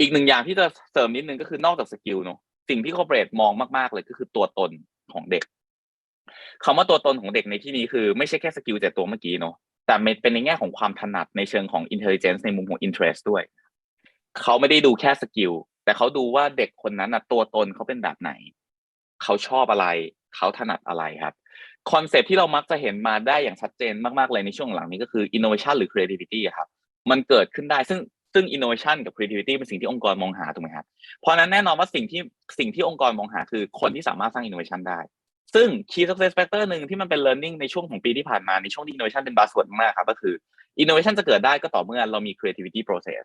อีกหนึ่งอย่างที่จะเสริมนิดนึงก็คือนอกจากสกิลเนาะสิ่งที่คอร์เปรทมองมากๆเลยก็คือตัวตนของเด็กคำว่าตัวตนของเด็กในที่นี้คือไม่ใช่แค่สกิลแต่ตัวเมื่อกี้เนาะแต่เป็นในแง่ของความถนัดในเชิงของ intelligence ในมุมของ interest ด้วย เขาไม่ได้ดูแค่สกิลแต่เขาดูว่าเด็กคนนั้นนะตัวตนเขาเป็นแบบไหน เขาชอบอะไร เขาถนัดอะไรครับคอนเซปที่เรามักจะเห็นมาได้อย่างชัดเจนมากๆเลยในช่วงหลังนี้ก็คือ innovation หรือ creativity ครับมันเกิดขึ้นได้ซึ่ง ซึ่ง innovation กับ creativity เป็นสิ่งที่องค์กรมองหาถูกไหมครับเพราะนั้นแน่นอนว่าสิ่งที่สิ่งที่องค์กรมองหาคือคนที่สามารถสร้าง innovation ได้ ซึ่ง key success factor หนึ่งที่มันเป็น learning ในช่วงของปีที่ผ่านมาในช่วงที่ innovation เป็น buzzword มากครับก็คือ innovation จะเกิดได้ก็ต่อเมื่อเรามี creativity process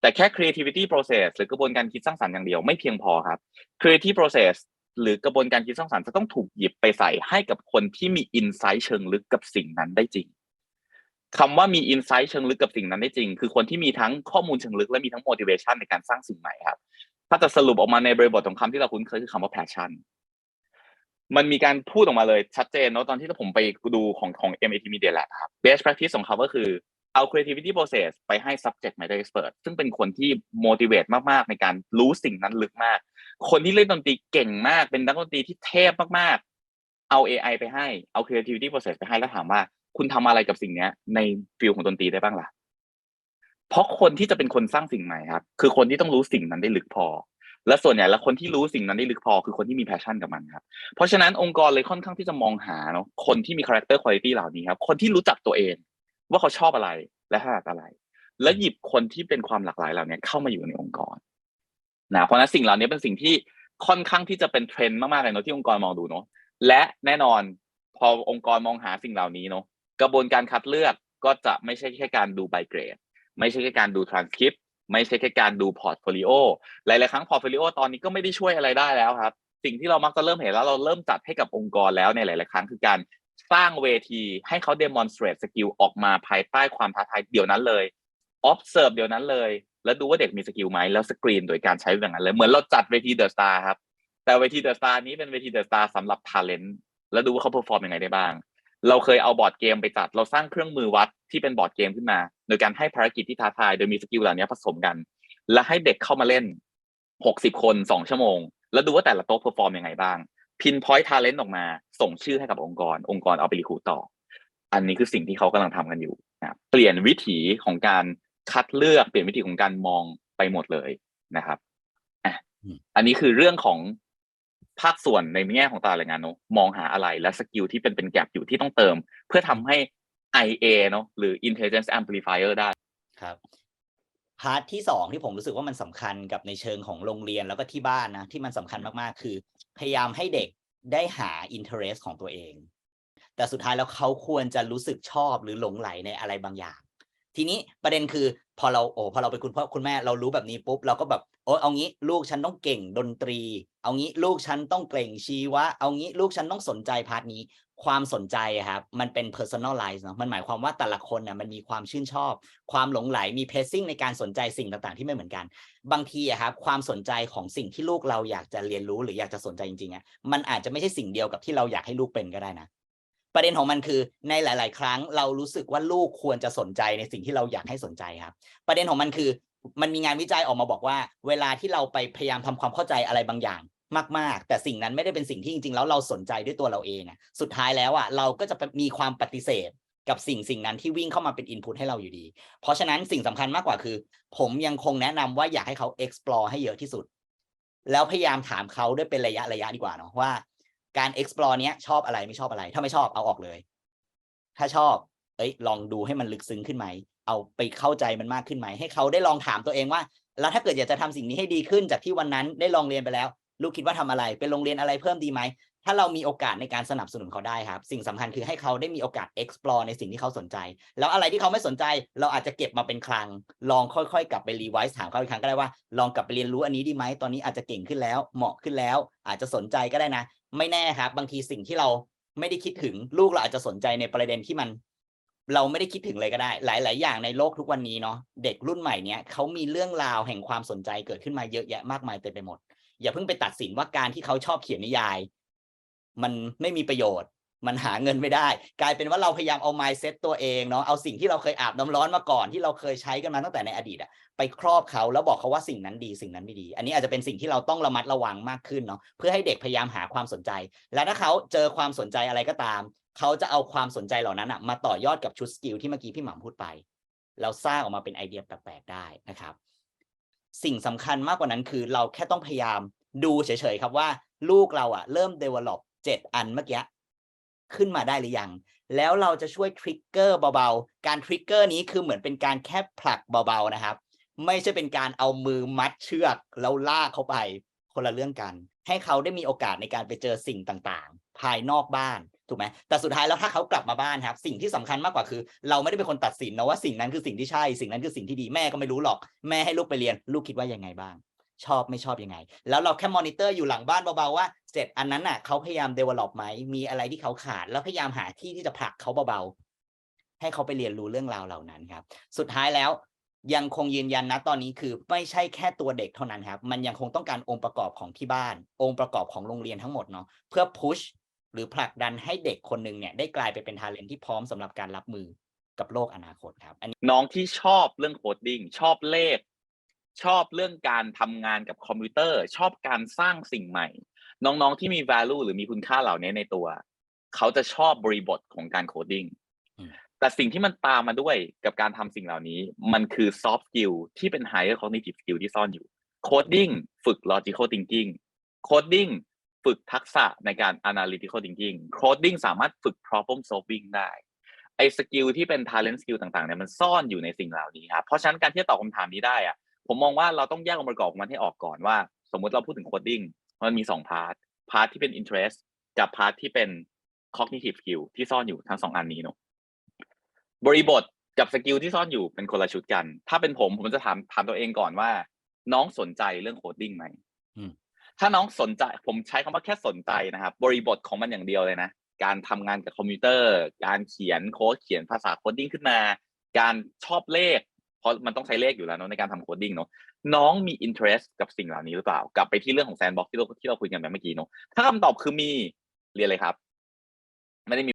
แต่แค่ creativity process หรือกระบวนการคิดสร้างสรรค์อย่างเดียวไม่เพียงพอครับ creative process หรือกระบวนการคิดสร้างสรรค์จะต้องถูกหยิบไปใส่ให้กับคนที่มี insight เชิงลึกกับสิ่งนั้นได้จริง คำว่ามี insight เชิงลึกกับสิ่งนั้นได้จริง คือคนที่มีทั้งข้อมูลเชิงลึกและมีทั้ง motivation ในการสร้างสิ่งใหม่ครับ ถ้าจะสรุปออกมาในบริบทของคำที่เราคุ้นเคยคือคำว่า passion มันมีการพูดออกมาเลยชัดเจนเนาะตอนที่ผมไปดูของของ MIT Media Lab ครับ best practice ของเขาก็คือเอา creativity process ไปให้ subject matter expert ซึ่งเป็นคนที่ motivate มากๆ ในการรู้สิ่งนั้นลึกมาก คนที่เล่นดนตรีเก่งมาก เป็นนักดนตรีที่เทพมากๆ เอา AI ไปให้ เอา creativity process ไปให้แล้วถามว่า คุณทำอะไรกับสิ่งนี้ในฟิลของดนตรีได้บ้างล่ะ เพราะคนที่จะเป็นคนสร้างสิ่งใหม่ครับ คือคนที่ต้องรู้สิ่งนั้นได้ลึกพอ และส่วนใหญ่แล้วคนที่รู้สิ่งนั้นได้ลึกพอ คือคนที่มีแพชชั่นกับมันครับเพราะฉะนั้นองค์กรเลยค่อนข้างที่จะมองหาเนาะคนที่มี character quality เหล่านี้ครับ คนที่รู้จักตัวเอง ว่าเขาชอบอะไรและถนัดอะไร และหยิบคนที่เป็นความหลากหลายเหล่านี้เข้ามาอยู่ในองค์กรนะเพราะนั้นสิ่งเหล่านี้เป็นสิ่งที่ค่อนข้างที่จะเป็นเทรนด์มากๆเลยเนาะที่องค์กรมองดูเนาะและแน่นอนพอองค์กรมองหาสิ่งเหล่านี้เนาะ กระบวนการคัดเลือกก็จะไม่ใช่แค่การดูใบเกรด ไม่ใช่แค่การดูทรานสคริปต์ไม่ใช่แค่การดูพอร์ตโฟลิโอหลาย ๆ ครั้งพอร์ตโฟลิโอตอนนี้ก็ไม่ได้ช่วยอะไรได้แล้วครับ สิ่งที่เรามักจะเริ่มเห็นแล้วเราเริ่มจัดให้กับองค์กรแล้วในหลาย ๆ ครั้งคือการสร้างเวทีให้เขา demonstrate สกิลออกมาภายใต้ความท้าทายเดี๋ยวนั้นเลย observe เดี๋ยวนั้นเลย แล้วดูว่าเด็กมีสกิลไหมแล้วสกรีนโดยการใช้อย่างนั้นเลย เหมือนเราจัดเวทีเดอะสตาร์ครับ แต่เวทีเดอะสตาร์นี้เป็นเวทีเดอะสตาร์สำหรับ talent แล้วดูว่าเขาเพอร์ฟอร์มยังไงได้บ้าง เราเคยเอาบอร์ดเกมไปจัด เราสร้างเครื่องมือวัดที่เป็นบอร์ดเกมขึ้นมา โดยการให้ภารกิจที่ท้าทายโดยมีสกิลเหล่านี้ผสมกัน และให้เด็กเข้ามาเล่น 60 คน 2 ชั่วโมง แล้วดูว่าแต่ละโต๊ะเพอร์ฟอร์มยังไงบ้าง พินพอยต์ทาเลนต์ออกมา ส่งชื่อให้กับองค์กร องค์กรเอาไปรีคูต่อ อันนี้คือสิ่งที่เขากำลังทำกันอยู่นะเปลี่ยนวิถีของการคัดเลือกเปลี่ยนวิธีของการมองไปหมดเลยนะครับอะอันนี้คือเรื่องของ ภาคส่วนในแง่ของตลาดแรงงานเนาะมองหาอะไรและสกิลที่เป็นเป็นแกลบอยู่ที่ต้องเติม เพื่อทำให้ IA เนาะหรือ intelligence amplifier ได้ครับพาร์ทที่สองที่ผมรู้สึกว่ามันสำคัญกับในเชิงของโรงเรียนแล้วก็ที่บ้านนะ ที่มันสำคัญมากๆ คือ พยายามให้เด็กได้หา interest ของตัวเอง แต่สุดท้ายแล้วเขาควรจะรู้สึกชอบหรือหลงไหลในอะไรบางอย่าง ทีนี้ประเด็นคือพอเราโอ้พอเราเป็นคุณพ่อคุณแม่เรารู้แบบนี้ปุ๊บเราก็แบบโอ้เอางี้ลูกฉันต้องเก่งดนตรี เอางี้ลูกฉันต้องเก่งชีวะ เอางี้ลูกฉันต้องสนใจพาร์ทนี้ ความสนใจครับมันเป็น personalize เนาะมันหมายความว่าแต่ละคนน่ะมันมีความชื่นชอบ ความหลงไหลมี pacing ในการสนใจสิ่งต่างๆ ที่ไม่เหมือนกัน บางทีอะครับความสนใจของสิ่งที่ลูกเราอยากจะเรียนรู้หรืออยากจะสนใจจริงๆอะมันอาจจะไม่ใช่สิ่งเดียวกับที่เราอยากให้ลูกเป็นก็ได้นะ ประเด็นของมันคือในหลาย ๆ ครั้งเรารู้สึกว่าลูกควรจะสนใจในสิ่งที่เราอยากให้สนใจครับ ประเด็นของมันคือมันมีงานวิจัยออกมาบอกว่า เวลาที่เราไปพยายามทำความเข้าใจอะไรบางอย่างมาก ๆ แต่สิ่งนั้นไม่ได้เป็นสิ่งที่จริง ๆ แล้วเราสนใจด้วยตัวเราเองอะสุดท้ายแล้วอะเราก็จะมีความปฏิเสธกับสิ่งสิ่งนั้นที่วิ่งเข้ามาเป็น input ให้เราอยู่ดี เพราะฉะนั้นสิ่งสำคัญมากกว่าคือ ผมยังคงแนะนำว่าอยากให้เขา explore ให้เยอะที่สุด แล้วพยายามถามเขาด้วยเป็นระยะระยะดีกว่าเนาะว่า การ explore เนี้ยชอบอะไรไม่ชอบอะไร ถ้าไม่ชอบเอาออกเลย ถ้าชอบ เอ้ย ลองดูให้มันลึกซึ้งขึ้นไหม เอาไปเข้าใจมันมากขึ้นไหม ให้เขาได้ลองถามตัวเองว่า แล้วถ้าเกิดอยากจะทำสิ่งนี้ให้ดีขึ้นจากที่วันนั้นได้ลองเรียนไปแล้ว ลูกคิดว่าทำอะไร เป็นโรงเรียนอะไรเพิ่มดีไหม ถ้าเรามีโอกาสในการสนับสนุนเขาได้ครับ สิ่งสำคัญคือให้เขาได้มีโอกาส explore ในสิ่งที่เขาสนใจ แล้วอะไรที่เขาไม่สนใจ เราอาจจะเก็บมาเป็นคลัง ลองค่อยๆ กลับไปรีไวซ์ถามเขาอีกครั้งก็ได้ว่า ลองกลับไปเรียนรู้อันนี้ดีไหม ตอนนี้อาจจะเก่งขึ้นแล้ว เหมาะขึ้นแล้ว อาจจะสนใจก็ได้นะ ไม่แน่ครับ บางทีสิ่งที่เราไม่ได้คิดถึงลูกเราอาจจะสนใจในประเด็นที่มัน เราไม่ได้คิดถึงเลยก็ได้ หลาย ๆ อย่างในโลกทุกวันนี้เนาะเด็กรุ่นใหม่เนี้ยเขามีเรื่องราวแห่งความสนใจเกิดขึ้นมาเยอะแยะมากมายเต็มไปหมด อย่าเพิ่งไปตัดสินว่าการที่เขาชอบเขียนนิยาย มันไม่มีประโยชน์ มันหาเงินไม่ได้ กลายเป็นว่าเราพยายามเอา mindset ตัวเองเนาะเอาสิ่งที่เราเคยอาบน้ำร้อนมาก่อนที่เราเคยใช้กันมาตั้งแต่ในอดีตอะไปครอบเขาแล้วบอกเขาว่าสิ่งนั้นดีสิ่งนั้นไม่ดี อันนี้อาจจะเป็นสิ่งที่เราต้องระมัดระวังมากขึ้นเนาะเพื่อให้เด็กพยายามหาความสนใจ และถ้าเขาเจอความสนใจอะไรก็ตาม เขาจะเอาความสนใจเหล่านั้นอะมาต่อยอดกับชุดสกิลที่เมื่อกี้พี่หม่ำพูดไปแล้วสร้างออกมาเป็นไอเดียแปลกๆได้นะครับ สิ่งสำคัญมากกว่านั้นคือเราแค่ต้องพยายามดูเฉยๆครับว่า ลูกเราอะเริ่ม develop เจ็ดอันเมื่อกี้ ขึ้นมาได้หรือยัง แล้วเราจะช่วยทริกเกอร์เบาๆ การทริกเกอร์นี้คือเหมือนเป็นการแค่ผลักเบาๆนะครับ ไม่ใช่เป็นการเอามือมัดเชือกแล้วลากเขาไปคนละเรื่องกัน ให้เขาได้มีโอกาสในการไปเจอสิ่งต่างๆ ภายนอกบ้านถูกไหมแต่สุดท้ายแล้วถ้าเขากลับมาบ้านครับ สิ่งที่สำคัญมากกว่าคือ เราไม่ได้เป็นคนตัดสินนะว่าสิ่งนั้นคือสิ่งที่ใช่ สิ่งนั้นคือสิ่งที่ดีแม่ก็ไม่รู้หรอก แม่ให้ลูกไปเรียน ลูกคิดว่ายังไงบ้าง ชอบไม่ชอบยังไง แล้วเราแค่มอนิเตอร์อยู่หลังบ้านเบาๆว่าเจ็ดอันนั้นน่ะเขาพยายาม develop ไหมมีอะไรที่เขาขาด แล้วพยายามหาที่ที่จะผลักเขาเบาๆ ให้เขาไปเรียนรู้เรื่องราวเหล่านั้นครับ สุดท้ายแล้วยังคงยืนยันนะตอนนี้คือไม่ใช่แค่ตัวเด็กเท่านั้นครับ มันยังคงต้องการองค์ประกอบของที่บ้าน องค์ประกอบของโรงเรียนทั้งหมดเนาะเพื่อพุชหรือผลักดันให้เด็กคนหนึ่งเนี่ยได้กลายไปเป็นทาเลนที่พร้อมสำหรับการรับมือกับโลกอนาคตครับอันนี้น้องที่ชอบเรื่องโคดดิ้งชอบเลข ชอบเรื่องการทำงานกับคอมพิวเตอร์ ชอบการสร้างสิ่งใหม่ น้องๆที่มี value หรือมีคุณค่าเหล่านี้ในตัว เขาจะชอบบริบทของการโคดดิ้งอืมแต่สิ่งที่มันตามมาด้วยกับการทำสิ่งเหล่านี้ มันคือ soft skill ที่เป็น higher cognitive skill ที่ซ่อนอยู่ coding ฝึก logical thinking coding ฝึกทักษะในการ analytical thinking coding สามารถฝึก problem solving ได้ไอ้สกิลที่เป็น talent skill ต่างๆเนี่ยมันซ่อนอยู่ในสิ่งเหล่านี้ครับเพราะฉะนั้นการที่จะตอบคำถามนี้ได้อะ ผมมองว่าเราต้องแยกองค์ประกอบของมันให้ออกก่อนว่า สมมุติเราพูดถึง coding มันมีสองพาร์ทพาร์ทที่เป็น interest กับพาร์ทที่เป็น cognitive skill ที่ซ่อนอยู่ทั้งสองอันนี้เนอะบริบทกับสกิลที่ซ่อนอยู่เป็นคนละชุดกัน ถ้าเป็นผมผมจะถามถามตัวเองก่อนว่า น้องสนใจเรื่องโคดดิ้งไหมอืมถ้าน้องสนใจ ผมใช้คำว่าแค่สนใจนะครับ บริบทของมันอย่างเดียวเลยนะ การทำงานกับคอมพิวเตอร์ การเขียนโค้ดเขียนภาษาโคดดิ้งขึ้นมา การชอบเลข เพราะมันต้องใช้เลขอยู่แล้วเนาะในการทำโคดดิ้งเนาะน้องมี interest กับสิ่งเหล่านี้หรือเปล่า กลับไปที่เรื่องของแซนบ็อกที่เราที่เราคุยกันไปเมื่อกี้เนาะถ้าคำตอบคือมีเรียนเลยครับ ไม่ได้มี